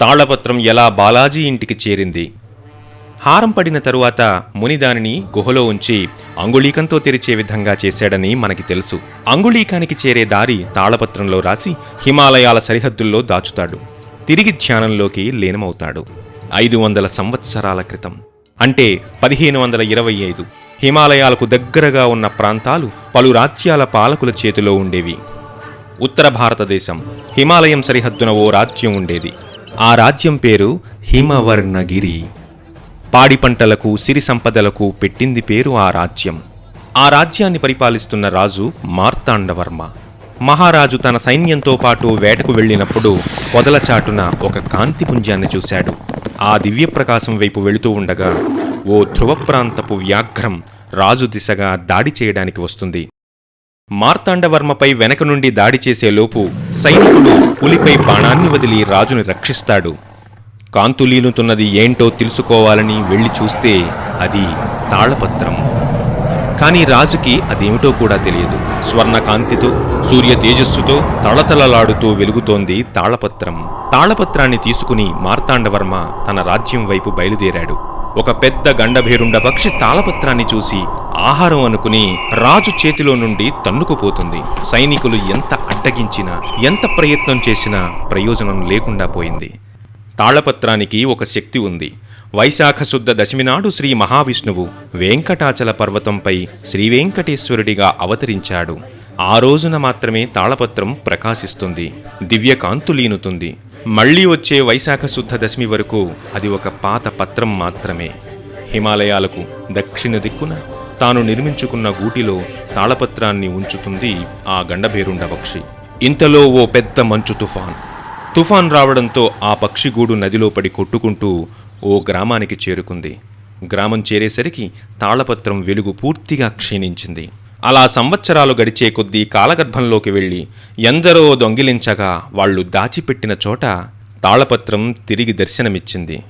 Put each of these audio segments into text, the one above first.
తాళపత్రం ఎలా బాలాజీ ఇంటికి చేరింది? హారం పడిన తరువాత ముని దానిని గుహలో ఉంచి అంగుళీకంతో తెరిచే విధంగా చేశాడని మనకి తెలుసు. అంగుళీకానికి చేరే దారి తాళపత్రంలో రాసి హిమాలయాల సరిహద్దుల్లో దాచుతాడు. తిరిగి ధ్యానంలోకి లీనమవుతాడు. ఐదు వందల సంవత్సరాల క్రితం. అంటే పదిహేను వందల ఇరవై ఐదు. హిమాలయాలకు దగ్గరగా ఉన్న ప్రాంతాలు పలు రాజ్యాల పాలకుల చేతిలో ఉండేవి. ఉత్తర భారతదేశం. హిమాలయం సరిహద్దున ఓ రాజ్యం ఉండేది. ఆ రాజ్యం పేరు హిమవర్ణగిరి. పాడి పంటలకు సిరి సంపదలకు పెట్టింది పేరు ఆ రాజ్యం. ఆ రాజ్యాన్ని పరిపాలిస్తున్న రాజు మార్తాండవర్మ. మహారాజు తన సైన్యంతో పాటు వేటకు వెళ్ళినప్పుడు పొదల చాటున ఒక కాంతి పుంజాన్ని చూశాడు. ఆ దివ్యప్రకాశం వైపు వెళుతూ ఉండగా ఓ ధ్రువ ప్రాంతపు వ్యాఘ్రం రాజు దిశగా దాడి చేయడానికి వస్తుంది. మార్తాండవర్మపై వెనక నుండి దాడి చేసేలోపు సైనికుడు పులిపై బాణాన్ని వదిలి రాజుని రక్షిస్తాడు. కాంతులీనుతున్నది ఏంటో తెలుసుకోవాలని వెళ్ళి చూస్తే అది తాళపత్రం. కానీ రాజుకి అదేమిటో కూడా తెలియదు. స్వర్ణ కాంతితో సూర్య తేజస్సుతో తళతళలాడుతూ వెలుగుతోంది తాళపత్రం. తాళపత్రాన్ని తీసుకుని మార్తాండవర్మ తన రాజ్యం వైపు బయలుదేరాడు. ఒక పెద్ద గండభేరుండ పక్షి తాళపత్రాన్ని చూసి ఆహారం అనుకుని రాజు చేతిలో నుండి తన్నుకుపోతుంది. సైనికులు ఎంత అడ్డగించినా ఎంత ప్రయత్నం చేసినా ప్రయోజనం లేకుండా పోయింది. తాళపత్రానికి ఒక శక్తి ఉంది. వైశాఖ శుద్ధ దశమినాడు శ్రీ మహావిష్ణువు వెంకటాచల పర్వతంపై శ్రీవేంకటేశ్వరుడిగా అవతరించాడు. ఆ రోజున మాత్రమే తాళపత్రం ప్రకాశిస్తుంది. దివ్యకాంతు లీనుతుంది మళ్ళీ వచ్చే వైశాఖ శుద్ధ దశమి వరకు అది ఒక పాత పత్రం మాత్రమే. హిమాలయాలకు దక్షిణ దిక్కున తాను నిర్మించుకున్న గూటిలో తాళపత్రాన్ని ఉంచుతుంది ఆ గండభేరుండ పక్షి. ఇంతలో ఓ పెద్ద మంచు తుఫాన్. తుఫాన్ రావడంతో ఆ పక్షిగూడు నదిలో పడి కొట్టుకుంటూ ఓ గ్రామానికి చేరుకుంది. గ్రామం చేరేసరికి తాళపత్రం వెలుగు పూర్తిగా క్షీణించింది. అలా సంవత్సరాలు గడిచే కొద్దీ కాలగర్భంలోకి వెళ్ళి ఎందరో దొంగిలించగా వాళ్ళు దాచిపెట్టిన చోట తాళపత్రం తిరిగి దర్శనమిచ్చింది.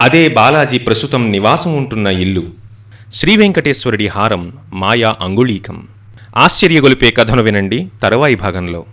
అదే బాలాజీ ప్రస్తుతం నివాసం ఉంటున్న ఇల్లు. శ్రీ వెంకటేశ్వరుడి హారం మాయా అంగుళీకం. ఆశ్చర్యగొలిపే కథను వినండి తరువాయి భాగంలో.